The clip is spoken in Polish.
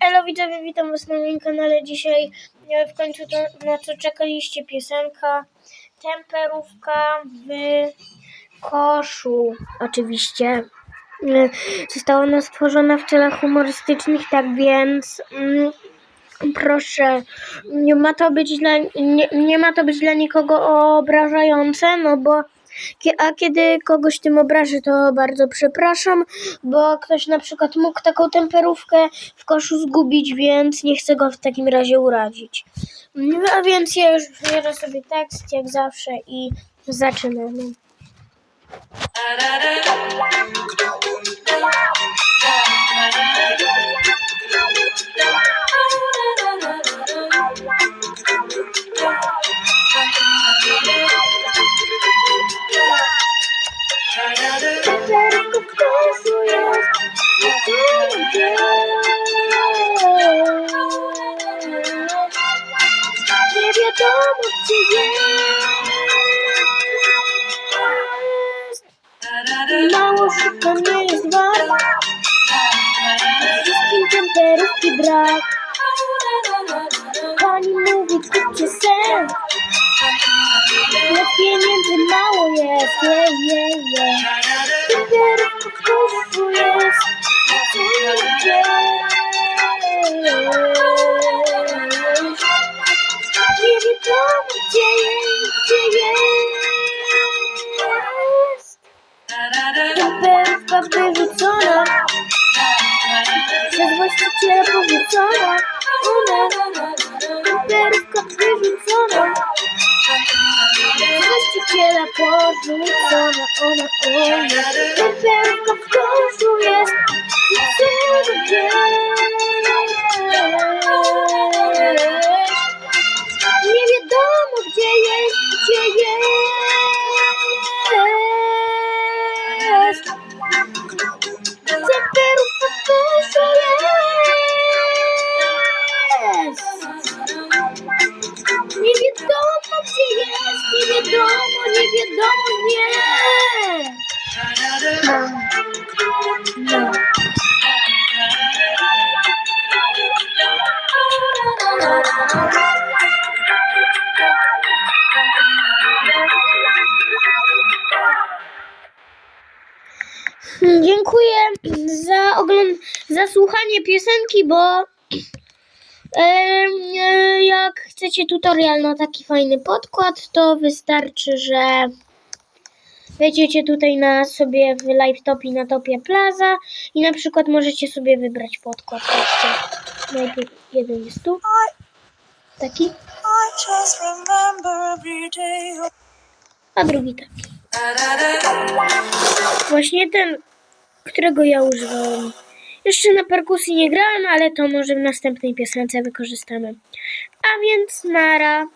Elo widzowie, witam was na moim kanale. Dzisiaj e, w końcu to, na co czekaliście, piosenka Temperówka w koszu. Oczywiście. E, Została ona stworzona w celach humorystycznych, tak więc mm, proszę, nie ma to być dla, nie, nie ma to być dla nikogo obrażające, no bo A kiedy kogoś tym obrażę, to bardzo przepraszam, bo ktoś na przykład mógł taką temperówkę w koszu zgubić, więc nie chcę go w takim razie urazić. No, a więc ja już wybierzę sobie tekst jak zawsze i zaczynamy. Wiadomo gdzie jest. Mało szybko nie jest wart, wszystkim temperówki brak. Pani mówi kupcie sen, jak pieniędzy mało jest, je, je, je. Temperówka w koszu jest, Nie wiadomo gdzie jest, gdzie jest. Temperówka wyrzucona, przez właściciela porzucona. Ona, temperówka wyrzucona, przez właściciela porzucona. Ona, ona, temperówka w koszu jest, co gdzieś. Wiadomo, nie wiadomo, nie. No. No. Dziękuję za ogląd- za słuchanie piosenki, bo jak chcecie tutorial na taki fajny podkład, to wystarczy, że wejdziecie tutaj na sobie w live topie na topie plaza i na przykład możecie sobie wybrać podkład jeszcze. Najpierw jeden jest tu. Taki, a drugi taki. Właśnie ten, którego ja używałem. Jeszcze na perkusji nie grałem, ale to może w następnej piosence wykorzystamy. A więc nara.